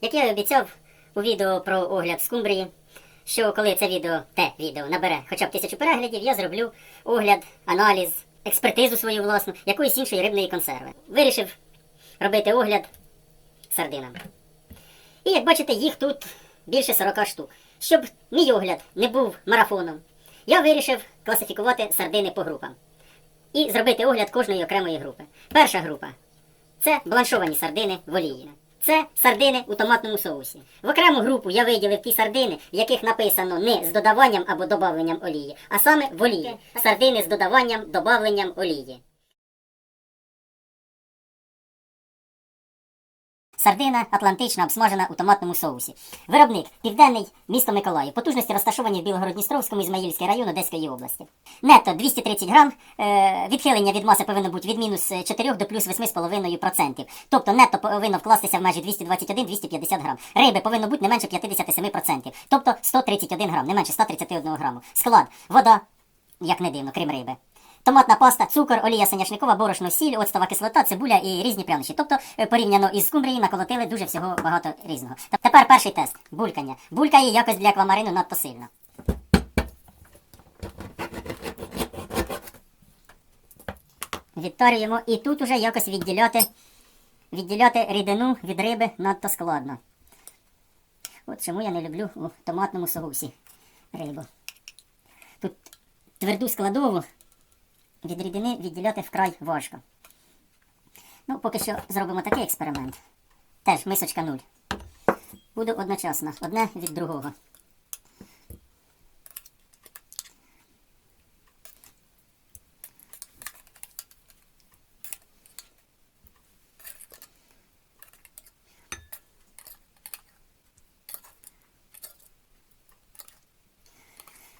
Як я обіцяв у відео про огляд скумбрії, що коли це відео, те відео набере хоча б тисячу переглядів, я зроблю огляд, аналіз, експертизу свою власну, якоїсь іншої рибної консерви. Вирішив робити огляд сардинам. І як бачите, їх тут більше 40 штук. Щоб мій огляд не був марафоном, я вирішив класифікувати сардини по групам і зробити огляд кожної окремої групи. Перша група це бланшовані сардини в олії. Це сардини у томатному соусі. В окрему групу я виділив ті сардини, в яких написано не з додаванням або добавленням олії, а саме в олії. Сардини з додаванням добавленням олії. Сардина атлантична обсмажена у томатному соусі. Виробник Південний місто Миколаїв. Потужності розташовані в Білгород-Дністровському Ізмаїльський район Одеської області. Нетто 230 грам. Е, відхилення від маси повинно бути від мінус 4 до плюс 8,5%. Тобто нетто повинно вкластися в межі 221-250 грам. Риби повинно бути не менше 57%. Тобто 131 грам, не менше 131 граму. Склад. Вода, як не дивно, крім риби. Томатна паста, цукор, олія соняшникова, борошно, сіль, оцтова кислота, цибуля і різні прянощі. Тобто, е, порівняно із скумбрією наколотили дуже всього багато різного. Тепер перший тест булькання. Булькає якось для аквамарину надто сильно. Відтарюємо і тут уже якось відділяти, відділяти рідину від риби надто складно. От чому я не люблю у томатному соусі рибу. Тут тверду складову від рідини відділяти вкрай важко. Ну, поки що зробимо такий експеримент. Теж мисочка нуль. Буду одночасно, одне від другого.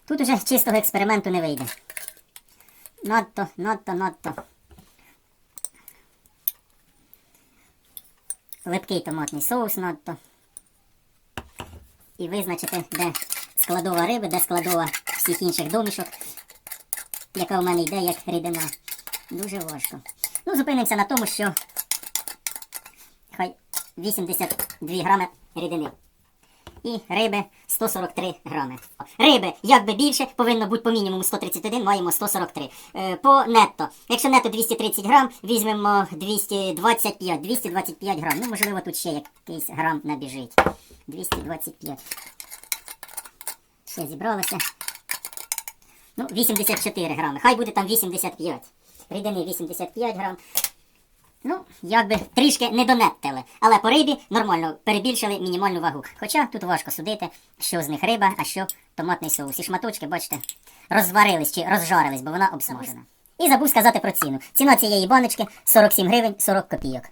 Тут уже чистого експерименту не вийде. Надто, надто, надто. Липкий томатний соус надто. І визначити, де складова риби, де складова всіх інших домішок, яка в мене йде як рідина. Дуже важко. Ну, зупинимося на тому, що хай 82 грами рідини. І риби 143 грами. Риби, як би більше, повинно бути по мінімуму 131, маємо 143. Е, по нетто. Якщо нетто 230 грам, візьмемо 225, 225 грам. Ну, можливо, тут ще якийсь грам набіжить. 225. Ще зібралося. Ну, 84 грами. Хай буде там 85. Рідини 85 грам. Ну, як би трішки не донеттили, але по рибі нормально перебільшили мінімальну вагу. Хоча тут важко судити, що з них риба, а що томатний соус. І шматочки, бачите, розварились чи розжарились, бо вона обсмажена. І забув сказати про ціну. Ціна цієї баночки 47 гривень 40 копійок.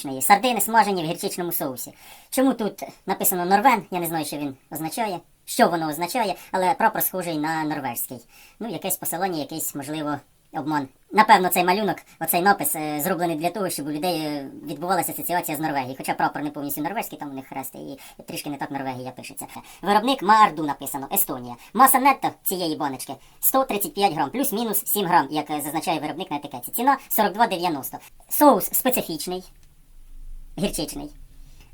Гірчичної. Сардини смажені в гірчичному соусі. Чому тут написано Норвен? Я не знаю, що він означає, що воно означає, але прапор схожий на норвежський. Ну, якесь посилання, якийсь, можливо, обман. Напевно, цей малюнок, оцей напис е, зроблений для того, щоб у людей е, відбувалася асоціація з Норвегії. Хоча прапор не повністю норвезький, там у них хрести, і трішки не так Норвегія пишеться. Виробник Маарду написано, Естонія. Маса нетто цієї баночки 135 грам, плюс-мінус 7 грам, як е, зазначає виробник на етикетці. Ціна 42,90. Соус специфічний гірчичний.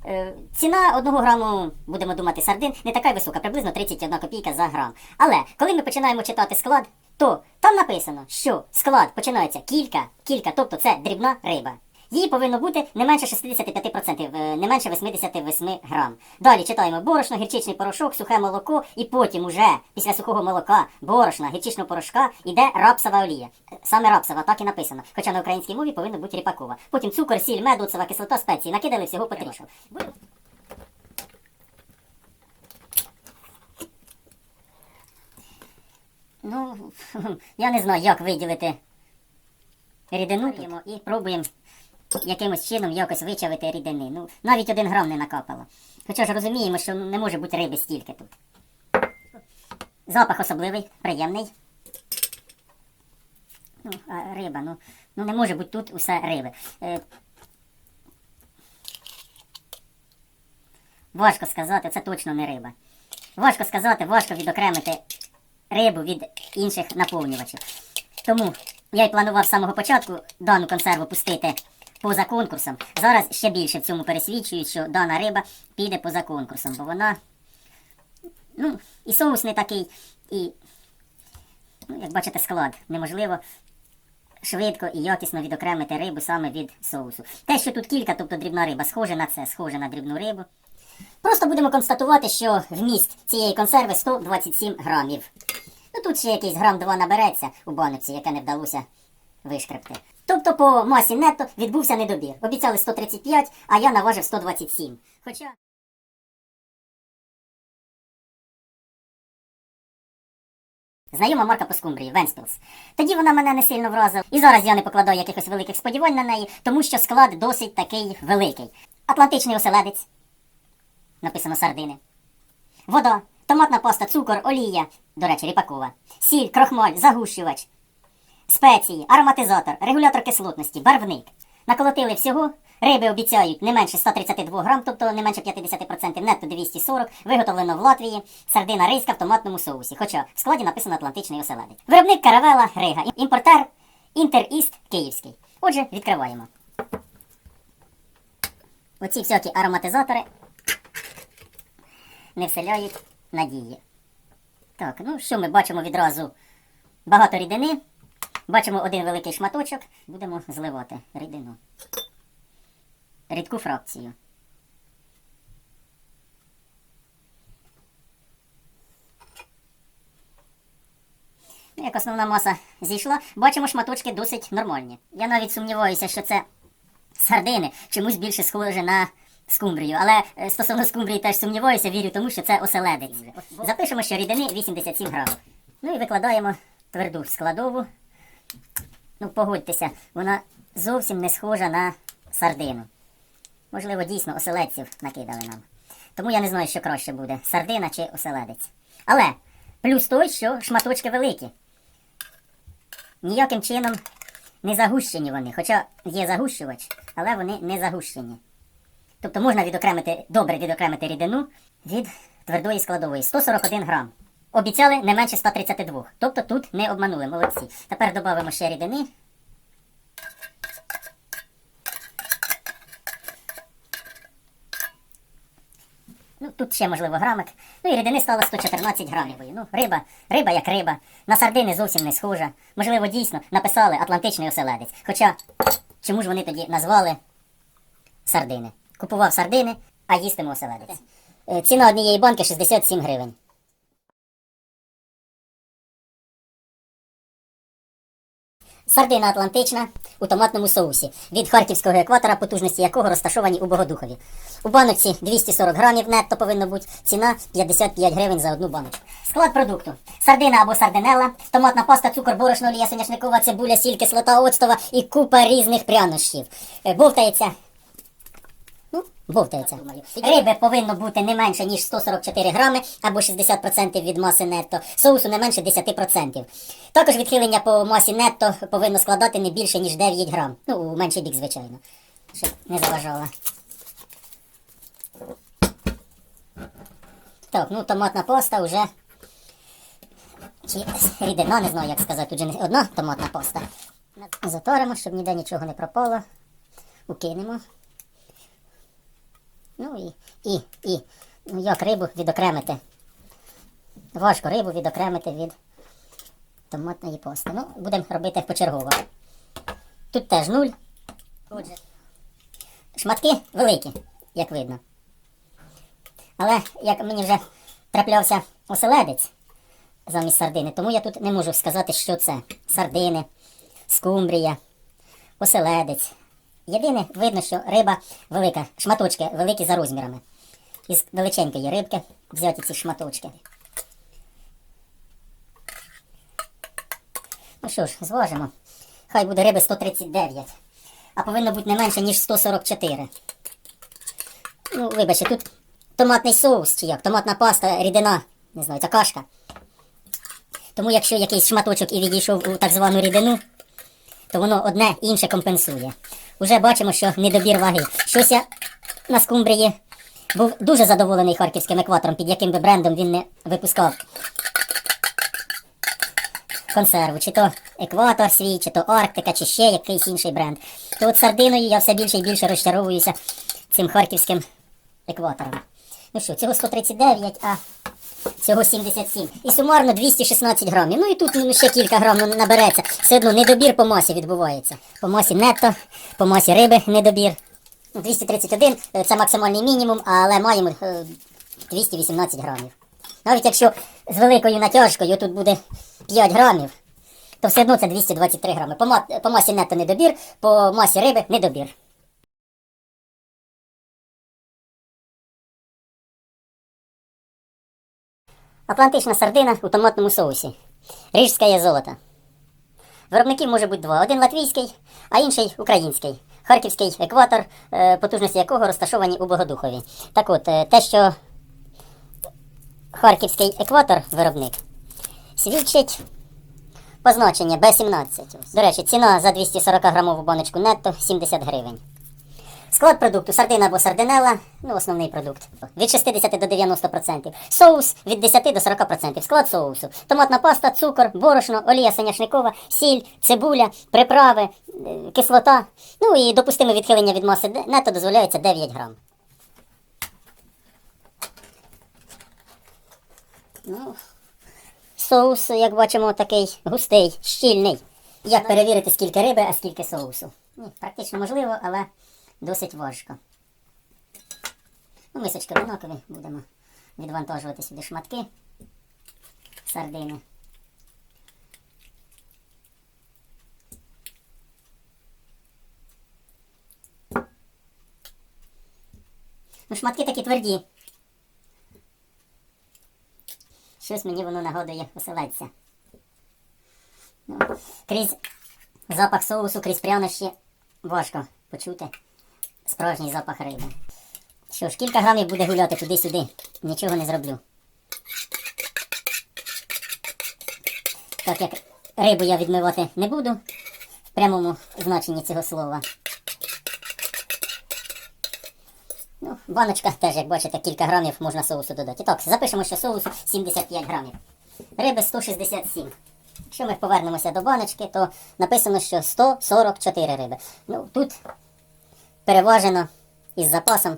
Е, Ціна одного граму, будемо думати, сардин не така висока, приблизно 31 копійка за грам. Але коли ми починаємо читати склад, то там написано, що склад починається кілька, кілька, тобто це дрібна риба. Її повинно бути не менше 65%, е, не менше 88 грам. Далі читаємо борошно, гірчичний порошок, сухе молоко, і потім уже після сухого молока, борошна, гірчичного порошка йде рапсова олія. Е, Саме рапсова, так і написано. Хоча на українській мові повинно бути ріпакова. Потім цукор, сіль, мед, кислота, спеції. Накидали всього потрішку. Ну, я не знаю, як виділити рідину тут. і пробуємо якимось чином якось вичавити рідини. Ну, навіть один грам не накапало. Хоча ж розуміємо, що не може бути риби стільки тут. Запах особливий, приємний. Ну, а риба, ну, ну не може бути тут усе риби. Е, важко сказати, це точно не риба. Важко сказати, важко відокремити рибу від інших наповнювачів. Тому я й планував з самого початку дану консерву пустити поза конкурсом. Зараз ще більше в цьому пересвідчують, що дана риба піде поза конкурсом, бо вона. Ну, і соус не такий, і, ну, як бачите, склад. Неможливо швидко і якісно відокремити рибу саме від соусу. Те, що тут кілька, тобто дрібна риба, схоже на це, схоже на дрібну рибу. Просто будемо констатувати, що вміст цієї консерви 127 грамів. Ну тут ще якийсь грам 2 набереться у баночці, яке не вдалося вишкребти. Тобто по масі нетто відбувся недобір. Обіцяли 135, а я наважив 127. Хоча. Знайома марка по скумбрії Венспілс. Тоді вона мене не сильно вразила. І зараз я не покладаю якихось великих сподівань на неї, тому що склад досить такий великий. Атлантичний оселедець. Написано сардини. Вода, томатна паста, цукор, олія, до речі, ріпакова, сіль, крохмаль, загущувач, спеції, ароматизатор, регулятор кислотності, барвник. Наколотили всього. Риби обіцяють не менше 132 грам, тобто не менше 50%, нетто 240, виготовлено в Латвії, сардина ризька в томатному соусі. Хоча в складі написано Атлантичний оселедець. Виробник каравела Рига. Імпортер Інтер Іст Київський. Отже, відкриваємо. Оці всякі ароматизатори не вселяють надії. Так, ну що ми бачимо відразу? Багато рідини. Бачимо один великий шматочок. Будемо зливати рідину. Рідку фракцію. Ну, Як основна маса зійшла, бачимо шматочки досить нормальні. Я навіть сумніваюся, що це сардини чомусь більше схоже на скумбрію. Але е, стосовно скумбрії теж сумніваюся, вірю тому, що це оселедець. Запишемо, що рідини 87 грамів. Ну і викладаємо тверду складову. Ну, погодьтеся, вона зовсім не схожа на сардину. Можливо, дійсно оселедців накидали нам. Тому я не знаю, що краще буде: сардина чи оселедець. Але плюс той, що шматочки великі. Ніяким чином не загущені вони. Хоча є загущувач, але вони не загущені. Тобто можна відокремити, добре відокремити рідину від твердої складової 141 грам. Обіцяли не менше 132. Тобто тут не обманули, молодці. Тепер додамо ще рідини. Ну, тут ще, можливо, грамик. Ну і рідини стало 114 грамів. Ну, риба, риба як риба. На сардини зовсім не схожа. Можливо, дійсно написали Атлантичний оселедець. Хоча, чому ж вони тоді назвали сардини? Купував сардини, а їстимо оселедець. Е, Ціна однієї банки 67 гривень. Сардина Атлантична у томатному соусі від харківського екватора, потужності якого розташовані у Богодухові. У баночці 240 грамів нетто повинно бути, ціна 55 гривень за одну баночку. Склад продукту: сардина або сардинела, томатна паста, цукор, борошно, олія соняшникова, цибуля, сіль, кислота, оцтова і купа різних прянощів. Е, Бовтається Ну, бовтається. Риби повинно бути не менше, ніж 144 грами або 60% від маси нетто. Соусу не менше 10%. Також відхилення по масі нетто повинно складати не більше, ніж 9 грам. Ну, у менший бік, звичайно. Щоб не заважало. Так, ну томатна паста вже. Чи рідина, не знаю, як сказати, тут же не одна томатна паста. Затворимо, щоб ніде нічого не пропало. Укинемо. Ну і, і, і, ну як рибу відокремити. Важко рибу відокремити від томатної пасти. Ну, будемо робити почергово. Тут теж нуль. Отже. Шматки великі, як видно. Але як мені вже траплявся оселедець замість сардини, тому я тут не можу сказати, що це. Сардини, скумбрія, оселедець. Єдине, видно, що риба велика, шматочки великі за розмірами. Із величенької рибки взяті ці шматочки. Ну що ж, зважимо. Хай буде риби 139. А повинно бути не менше, ніж 144. Ну, вибачте, тут томатний соус чи як, томатна паста, рідина, не знаю, це кашка. Тому якщо якийсь шматочок і відійшов у так звану рідину, то воно одне інше компенсує. Уже бачимо, що недобір ваги. Щось я на скумбрії був дуже задоволений харківським екватором, під яким би брендом він не випускав консерву, чи то екватор свій, чи то Арктика, чи ще якийсь інший бренд. То от сардиною я все більше і більше розчаровуюся цим харківським екватором. Ну що, цього 139, а цього 77. І сумарно 216 грамів. Ну і тут ну, ще кілька грам ну, набереться. Все одно недобір по масі відбувається. По масі нетто, по масі риби недобір. Ну, 231 е, це максимальний мінімум, але маємо е, 218 грамів. Навіть якщо з великою натяжкою тут буде 5 грамів, то все одно це 223 грами. По масі нетто недобір, по масі риби недобір. Атлантична сардина у томатному соусі. Рижське золото. Виробників може бути два: один латвійський, а інший український. Харківський екватор, е, потужності якого розташовані у Богодухові. Так от, е, те, що Харківський екватор виробник свідчить позначення Б17. До речі, ціна за 240 грамову баночку нетто 70 гривень. Склад продукту сардина або сардинела, ну основний продукт. Від 60 до 90%. Соус від 10 до 40%. Склад соусу. Томатна паста, цукор, борошно, олія соняшникова, сіль, цибуля, приправи, е, кислота. Ну і допустиме відхилення від маси нетто дозволяється 9 грам. Ну, соус, як бачимо, такий густий, щільний. Як перевірити, скільки риби, а скільки соусу? Ні, практично можливо, але досить важко. Ну, мисочки однакові, будемо відвантажувати сюди шматки сардини. Ну, шматки такі тверді. Щось мені воно нагодує оселедця. Ну, крізь запах соусу, крізь прянощі важко почути справжній запах риби. Що ж, кілька грамів буде гуляти туди-сюди. Нічого не зроблю. Так як рибу я відмивати не буду в прямому значенні цього слова. Ну, баночка теж, як бачите, кілька грамів можна соусу додати. Так, запишемо, що соусу 75 грамів. Риби 167. Якщо ми повернемося до баночки, то написано, що 144 риби. Ну, тут переважено із запасом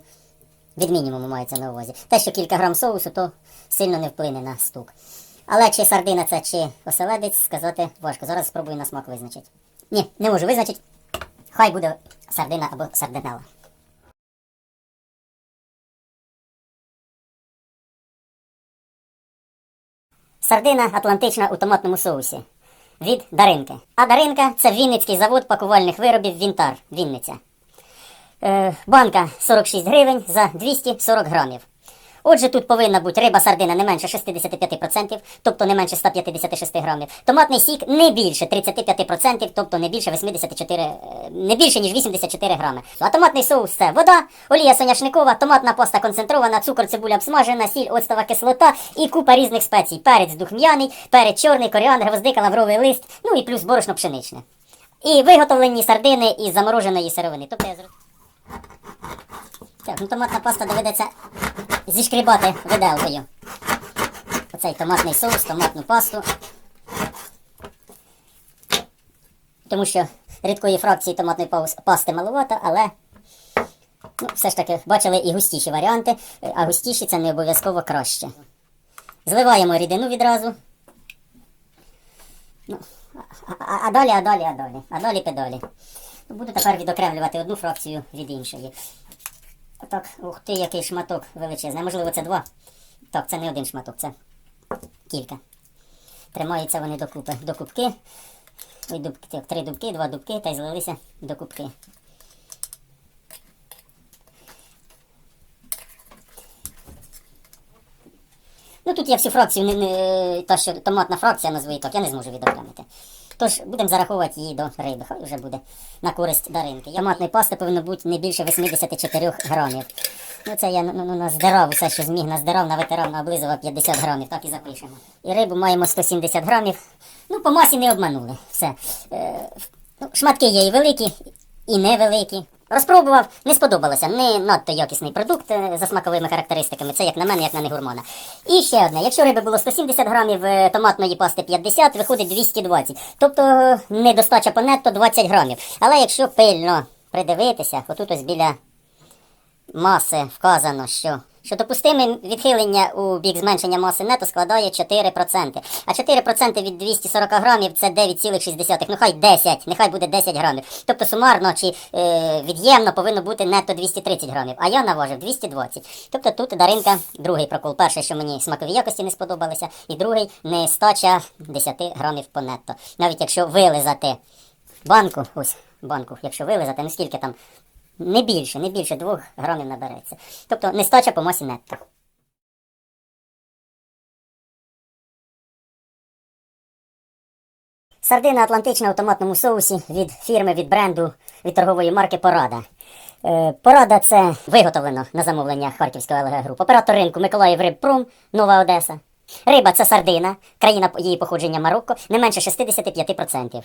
від мінімуму мається на увазі. Те, що кілька грам соусу, то сильно не вплине на стук. Але чи сардина це, чи оселедець, сказати важко. Зараз спробую на смак визначити. Ні, не можу визначити. Хай буде сардина або сардинела. Сардина атлантична у томатному соусі від Даринки. А Даринка це Вінницький завод пакувальних виробів Вінтар. Вінниця. Е, банка 46 гривень за 240 грамів. Отже, тут повинна бути риба сардина не менше 65%, тобто не менше 156 грамів. Томатний сік не більше 35%, тобто не більше 84, е, не більше ніж 84 грами. А томатний соус це вода, олія соняшникова, томатна паста концентрована, цукор, цибуля обсмажена, сіль, оцтова кислота і купа різних спецій. Перець духм'яний, перець чорний, коріандр, гвоздика, лавровий лист, ну і плюс борошно пшеничне. І виготовлені сардини із замороженої сировини. Тобто я так, ну томатна паста доведеться зішкрібати виделкою. Оцей томатний соус, томатну пасту. Тому що рідкої фракції томатної пасти маловато, але ну, все ж таки бачили і густіші варіанти, а густіші це не обов'язково краще. Зливаємо рідину відразу. Ну, а, а, а далі, а далі, а далі. А далі педалі. Буду тепер відокремлювати одну фракцію від іншої. Так, ух ти, який шматок величезний. Можливо, це два. Так, це не один шматок, це кілька. Тримаються вони докупи. До кубки. Ой, дубки, три дубки, два дубки та й злилися до кубки. Ну тут я всю фракцію, не, не, та що томатна фракція назву її так, я не зможу відокремити. Тож будемо зараховувати її до риби, хай вже буде на користь даринки. Томатної пасти повинно бути не більше 84 грамів. Ну це я ну, ну, наздирав усе, що зміг, наздирав, навитирав, наоблизував 50 грамів, так і запишемо. І рибу маємо 170 грамів. Ну, по масі не обманули. Все. Е, ну, шматки є і великі, і невеликі. Розпробував, не сподобалося. Не надто якісний продукт е, за смаковими характеристиками. Це як на мене, як на негурмона. І ще одне: якщо риби було 170 грамів, е, томатної пасти 50, виходить 220. Тобто е, недостача по нетто 20 грамів. Але якщо пильно придивитися, отут ось біля маси вказано, що, що допустиме відхилення у бік зменшення маси нету складає 4%. А 4% від 240 грамів це 9,6. Ну хай 10, нехай буде 10 грамів. Тобто сумарно чи е, від'ємно повинно бути нетто 230 грамів. А я наважив 220. Тобто тут Даринка, другий прокол. Перший, що мені смакові якості не сподобалися, і другий нестача 10 грамів по нетто. Навіть якщо вилизати банку, ось банку, якщо вилизати, ну скільки там не більше, не більше двох грамів набереться. Тобто нестача по масі нетто. Сардина Атлантична в томатному соусі від фірми, від бренду, від торгової марки Порада. Е, Порада це виготовлено на замовлення Харківської ЛГ груп. Оператор ринку Миколаїв Рибпром, Нова Одеса. Риба це сардина, країна її походження Марокко, не менше 65%.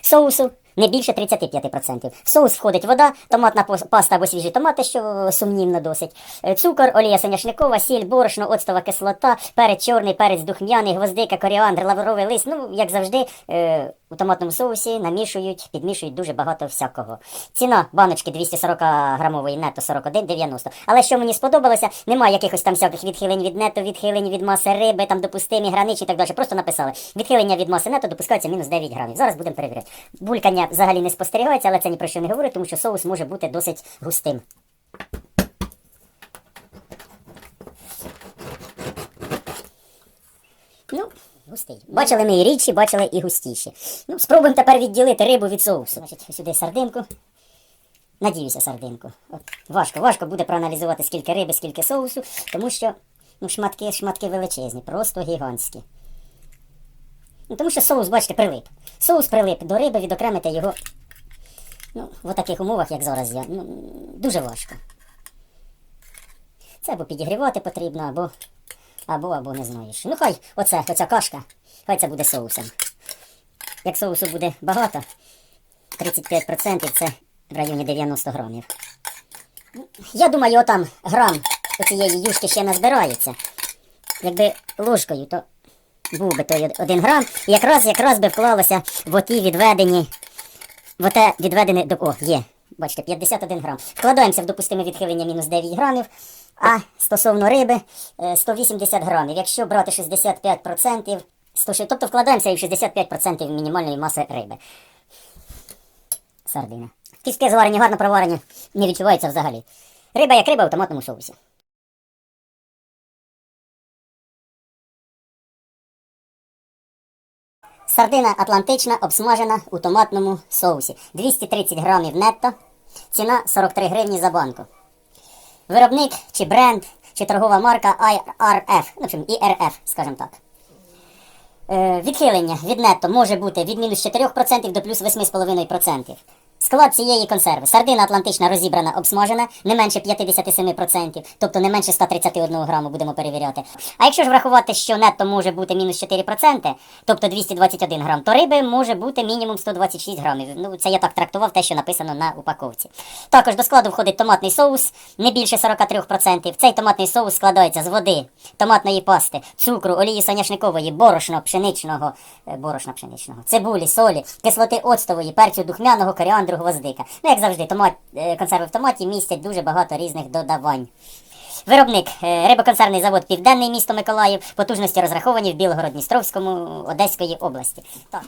Соусу не більше 35%. В соус входить вода, томатна паста або свіжі томати, що сумнівно досить. Е, Цукор, олія соняшникова, сіль, борошно, оцтова кислота, перець чорний, перець духмяний, гвоздика, коріандр, лавровий лист. Ну, як завжди, е, у томатному соусі намішують, підмішують дуже багато всякого. Ціна баночки 240 грамової нетто 41,90. Але що мені сподобалося, немає якихось там всяких відхилень від нетто, відхилень від маси риби, там допустимі граничні і так далі. Просто написали. Відхилення від маси нетто допускається мінус 9 грамів. Зараз будемо перевіряти. Булькання взагалі не спостерігається, але це ні про що не говорить, тому що соус може бути досить густим. Ну, густий. Бачили ми і рідші, бачили і густіші. Ну, спробуємо тепер відділити рибу від соусу. Значить, сюди сардинку. Надіюся, сардинку. От, важко, важко буде проаналізувати, скільки риби, скільки соусу, тому що ну, шматки, шматки величезні, просто гігантські. Ну, тому що соус, бачите, прилип. Соус прилип до риби, відокремити його ну, в таких умовах, як зараз я, ну, дуже важко. Це або підігрівати потрібно, або, або, або не знаю. що. Ну хай оце, оця кашка, хай це буде соусом. Як соусу буде багато, 35% це в районі 90 грамів. Ну, Я думаю, отам грам цієї юшки ще назбирається. Якби ложкою, то був би той один грам. І якраз якраз би вклалося в оті відведені. В оте відведене до. О, є. Бачите, 51 грам. Вкладаємося в допустиме відхилення мінус 9 грамів. А стосовно риби е, 180 грамів. Якщо брати 65%, 100, тобто вкладаємося і в 65% мінімальної маси риби. Сардина. Кістки зварені, гарно проварені, не відчувається взагалі. Риба як риба в томатному соусі. Сардина атлантична обсмажена у томатному соусі. 230 грамів нетто. Ціна 43 гривні за банку. Виробник чи бренд, чи торгова марка IRF, в общем, IRF, скажімо так. Е, відхилення від нетто може бути від мінус 4% до плюс 8,5%. Склад цієї консерви. Сардина атлантична розібрана, обсмажена, не менше 57%, тобто не менше 131 граму будемо перевіряти. А якщо ж врахувати, що нетто може бути мінус 4%, тобто 221 грам, то риби може бути мінімум 126 грамів. Ну, це я так трактував те, що написано на упаковці. Також до складу входить томатний соус, не більше 43%. Цей томатний соус складається з води, томатної пасти, цукру, олії соняшникової, борошна пшеничного, е, борошна пшеничного, цибулі, солі, кислоти оцтової, перцю духмяного, коріандру, гвоздика. Ну, як завжди, томат, е, консерви в томаті містять дуже багато різних додавань. Виробник е, рибоконсервний завод Південний місто Миколаїв, потужності розраховані в Білгород-Дністровському Одеської області. Так.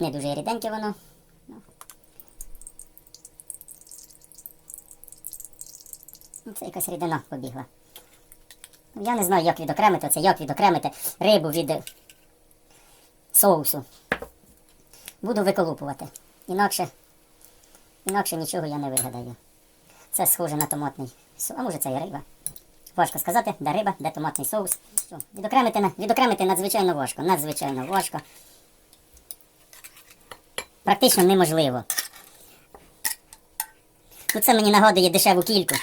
Не дуже ріденьке воно. Ну. Це якась рідина побігла. Я не знаю, як відокремити це, як відокремити рибу від соусу. Буду виколупувати. Інакше, інакше нічого я не вигадаю. Це схоже на томатний соус. А може це і риба. Важко сказати, де риба, де томатний соус. Відокремити, відокремити надзвичайно важко. Надзвичайно важко. Практично неможливо. Ну це мені нагадує дешеву кільку,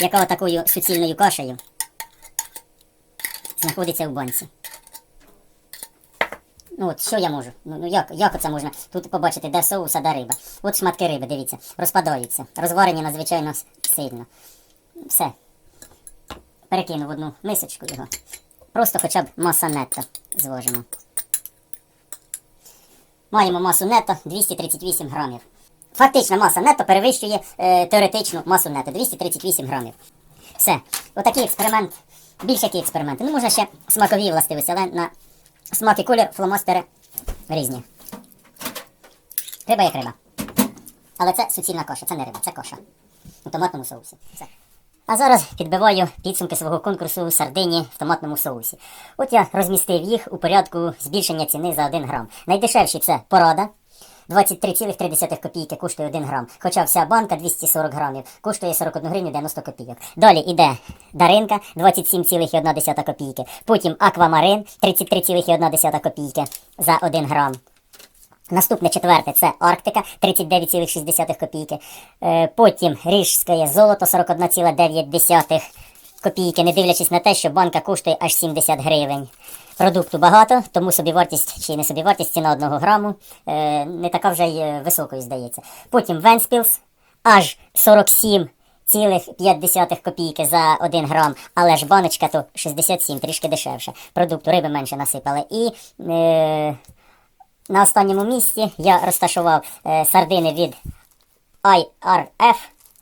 яка отакою суцільною кашею знаходиться в банці. Ну от що я можу? Ну, ну як, як оце можна тут побачити, де соус, а де риба? От шматки риби, дивіться, розпадаються. Розварені надзвичайно сильно. Все. Перекину в одну мисочку його. Просто хоча б маса нетто звожимо. Маємо масу нетто 238 грамів. Фактична маса нетто перевищує е, теоретичну масу нетто 238 грамів. Все. Отакий експеримент. Більш який експеримент. Ну, можна ще смакові властивості, але на смак і колір фломастери різні. Риба як риба. Але це суцільна коша, це не риба, це коша. У томатному соусі. Все. А зараз підбиваю підсумки свого конкурсу сардині в томатному соусі. От я розмістив їх у порядку збільшення ціни за 1 грам. Найдешевші це порада. 23,3 копійки коштує 1 грам. Хоча вся банка 240 грамів коштує 41 гривню 90 копійок. Далі йде даринка 27,1 копійки. Потім аквамарин 33,1 копійки за 1 грам. Наступне четверте це Арктика 39,6 копійки. Е, потім Ріжське золото 41,9 копійки, не дивлячись на те, що банка коштує аж 70 гривень. Продукту багато, тому собівартість чи не собівартість ціна 1 граму е, не така вже й е, високою здається. Потім Венспілс аж 47,5 копійки за 1 грам, але ж баночка то 67, трішки дешевше. Продукту риби менше насипали. І е, на останньому місці я розташував е, сардини від IRF,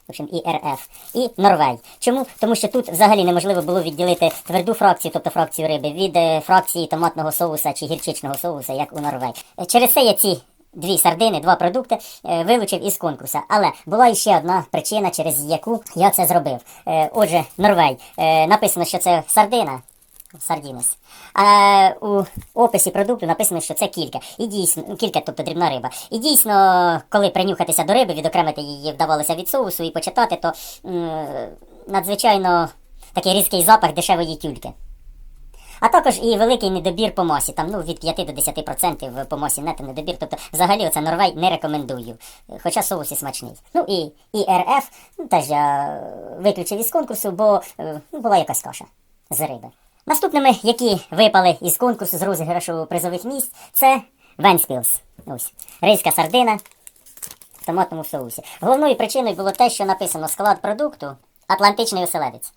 в общем, і РФ, і Норвей. Чому? Тому що тут взагалі неможливо було відділити тверду фракцію, тобто фракцію риби, від е, фракції томатного соуса чи гірчичного соуса, як у Норвей. Е, Через це я ці дві сардини, два продукти е, вилучив із конкурсу. Але була іще одна причина, через яку я це зробив. Отже, Норвей. Написано, що це сардина. Сардінес. А у описі продукту написано, що це кілька. І дійсно, ну, кілька, тобто дрібна риба. І дійсно, коли принюхатися до риби, відокремити її вдавалося від соусу і почитати, то м, надзвичайно такий різкий запах дешевої тюльки. А також і великий недобір по масі, там ну від 5 до 10% по масі нето недобір. Тобто, взагалі, оце Норвей не рекомендую. Хоча соус і смачний. Ну і, і РФ ну, теж я виключив із конкурсу, бо е, ну, була якась каша з риби. Наступними, які випали із конкурсу з розіграшу призових місць, це Венспілс. Ось. Ризька сардина в томатному соусі. Головною причиною було те, що написано склад продукту Атлантичний оселедець.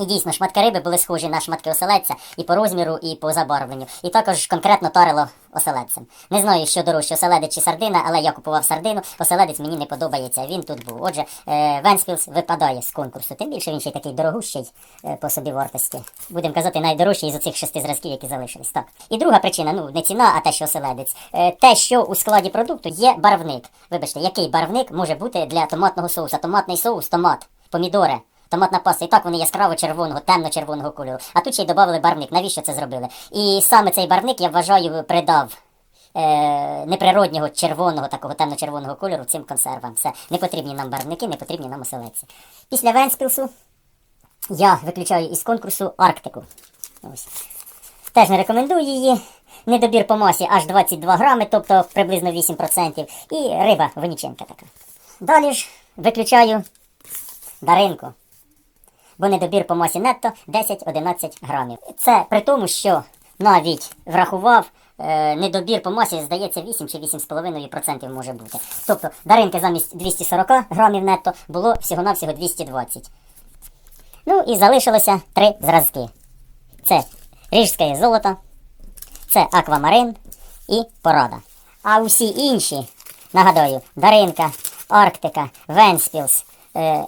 І дійсно, шматки риби були схожі на шматки оселедця і по розміру, і по забарвленню. І також конкретно тарило оселедцем. Не знаю, що дорожче, оселедець чи сардина, але я купував сардину. Оселедець мені не подобається. Він тут був. Отже, е, Венспілс випадає з конкурсу. Тим більше він ще й такий дорогущий е, по собі вартості. Будемо казати, найдорожчий із оцих шести зразків, які залишились. Так. І друга причина, ну не ціна, а те, що оселедець. Е, те, що у складі продукту є барвник. Вибачте, який барвник може бути для томатного соуса? Томатний соус, томат, помідори. Томатна паста, і так вони яскраво червоного, темно-червоного кольору. А тут ще й додали барвник. Навіщо це зробили? І саме цей барвник, я вважаю, придав е, неприроднього червоного, такого темно-червоного кольору цим консервам. Все, не потрібні нам барвники, не потрібні нам оселедці. Після Венспілсу я виключаю із конкурсу Арктику. Ось. Теж не рекомендую її. Недобір по масі аж 22 грами, тобто приблизно 8%. І риба виніченка така. Далі ж виключаю даринку бо недобір по масі нетто 10-11 грамів. Це при тому, що навіть врахував е, недобір по масі, здається, 8 чи 8,5% може бути. Тобто даринки замість 240 грамів нетто було всього-навсього 220. Ну і залишилося три зразки. Це ріжське золото, це аквамарин і порада. А усі інші, нагадаю, Даринка, Арктика, Венспілс, е,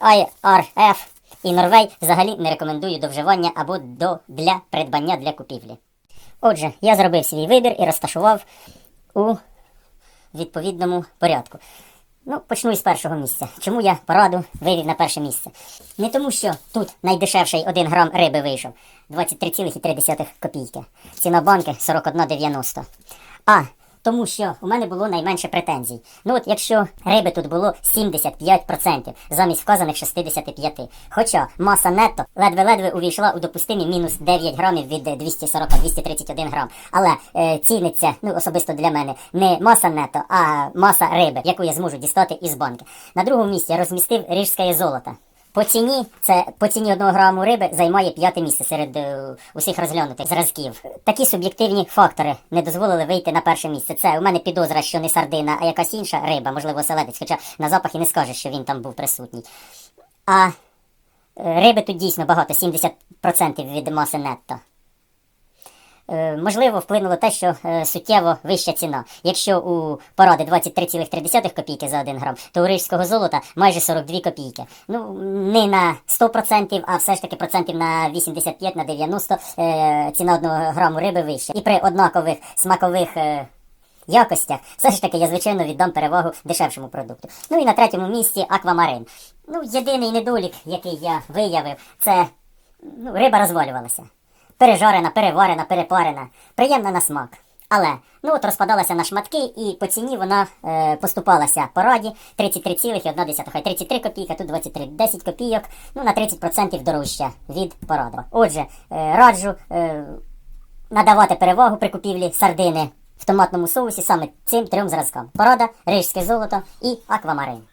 IRF і Норвей взагалі не рекомендую до вживання або до, для придбання для купівлі. Отже, я зробив свій вибір і розташував у відповідному порядку. Ну, почну із першого місця. Чому я пораду вивів на перше місце? Не тому, що тут найдешевший 1 грам риби вийшов 23,3 копійки. Ціна банки 41,90. А тому що у мене було найменше претензій. Ну от якщо риби тут було 75% замість вказаних 65%. Хоча маса нетто ледве-ледве увійшла у допустимі мінус 9 грамів від 240-231 грам. Але е, ціниться, ну особисто для мене, не маса нетто, а маса риби, яку я зможу дістати із банки. На другому місці я розмістив ріжське золото. По ціні, це по ціні одного граму риби займає п'яте місце серед е, усіх розглянутих зразків. Такі суб'єктивні фактори не дозволили вийти на перше місце. Це у мене підозра, що не сардина, а якась інша риба, можливо, оселедець, хоча на запах і не скажеш, що він там був присутній. А е, риби тут дійсно багато, 70% від маси нетто. Е, Можливо, вплинуло те, що е, суттєво вища ціна. Якщо у поради 23,3 копійки за 1 грам, то у рижського золота майже 42 копійки. Ну, не на 100%, а все ж таки процентів на 85, на 90 е, ціна одного граму риби вища. І при однакових смакових якостях, все ж таки я звичайно віддам перевагу дешевшому продукту. Ну і на третьому місці аквамарин. Ну, єдиний недолік, який я виявив, це ну, риба розвалювалася. Пережарена, переварена, перепарена, приємна на смак. Але ну от розпадалася на шматки, і по ціні вона е, поступалася пораді 33,1, хай 33 копійки, тут 23, 10 копійок, ну на 30% дорожча від поради. Отже, е, раджу е, надавати перевагу при купівлі сардини в томатному соусі саме цим трьом зразкам: порада, рижське золото і аквамарин.